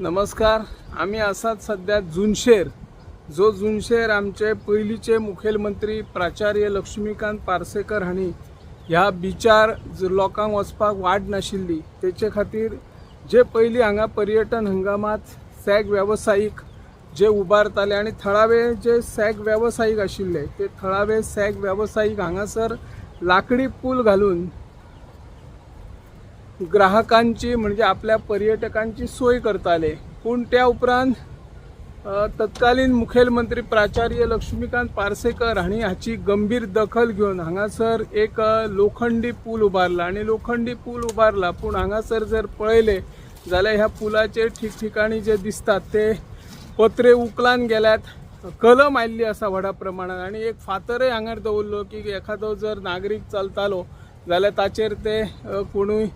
नमस्कार आम्ही असाच सध्या जुनशेर. जो जुनशेर आमचे पयलींचे मुखेलमंत्री प्राचार्य लक्ष्मीकांत पार्सेकर हांणी ह्या बिचार लोकांक वचपाक वाट नाशिल्ली. तेचे खातीर जे पयलीं हांगा पर्यटन हंगामात सॅग वेवसायीक जे उबारताले आनी थळावे जे सॅग वेवसायीक आशिल्ले ते थळावे सॅग वेवसायीक हांगासर लाकडी पूल घालून ग्राहकांची म्हणजे आपल्या पर्यटकांची सोय करताले पूण त्या उपरांत तत्कालीन मुखेलमंत्री प्राचार्य लक्ष्मीकांत पार्सेकर हांणी हाची गंभीर दखल घेवन हांगासर एक लोखंडी पूल उबारला आनी लोखंडी पूल उबारला पूण हांगासर जर पळयलें जाल्यार ह्या पुलाचेर ठिकठिकाणी जे दिसतात ते पत्रे उकलान गेल्यात कलम आयिल्ली आसा व्हडा प्रमाणात. आनी एक फातरय हांगार दवरलो की एखादो जर नागरीक चलतालो जाल्यार ताचेर ते कोणूय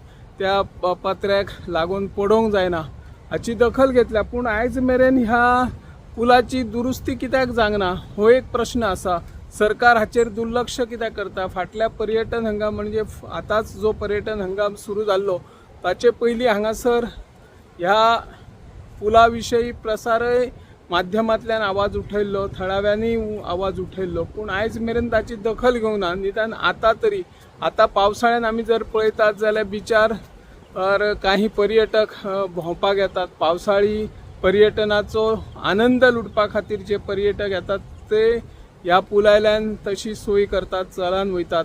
त्या पात्र्याक पत्र्याक लागून पडोवंक जायना. हाची दखल घेतल्या. पूण आयज मेरेन ह्या पुलाची दुरुस्ती कित्याक जावंक हो एक प्रश्न आसा. सरकार हाचेर दुर्लक्ष कित्याक करता? फाटल्या पर्यटन हंगाम म्हणजे आतांच जो पर्यटन हंगाम सुरू जाल्लो ताचे पयलीं हांगासर ह्या पुला विशयी प्रसारय माध्यमांतल्यान आवाज उठयल्लो थळाव्यांनी आवाज उठयल्लो पूण आयज मेरेन ताची दखल घेवंक ना निदान आतां तरी आतां पावसाळ्यान आमी जर पळयतात जाल्यार बिचार काही पर्यटक भोंवपाक येतात पावसाळी पर्यटनाचो आनंद लुटपा खातीर जे पर्यटक येतात ते ह्या पुलायल्यान तशी सोय करतात चलान वयतात.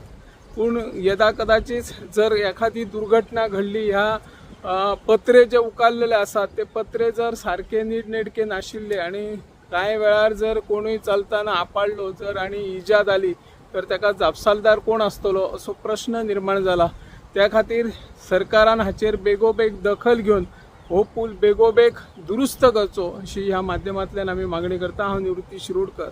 पूण यदा कदाचीच जर एखादी दुर्घटना घडली ह्या पत्रे जे उकाल्लेले आसात ते पत्रे जर सारखे नीटनेटके नाशिल्ले आणि कांय वेळार जर कोणूय चलताना आपाळलो जर आनी इजा जाली तर ताका जापसालदार कोण आसतलो असो प्रश्न निर्माण जाला त्या खातीर सरकारान हाचेर बेगोबेग दखल घेवन हो पूल बेगोबेग दुरुस्त करचो अशी ह्या माध्यमांतल्यान आमी मागणी करता. हांव निवृत्ती शिरोडकर.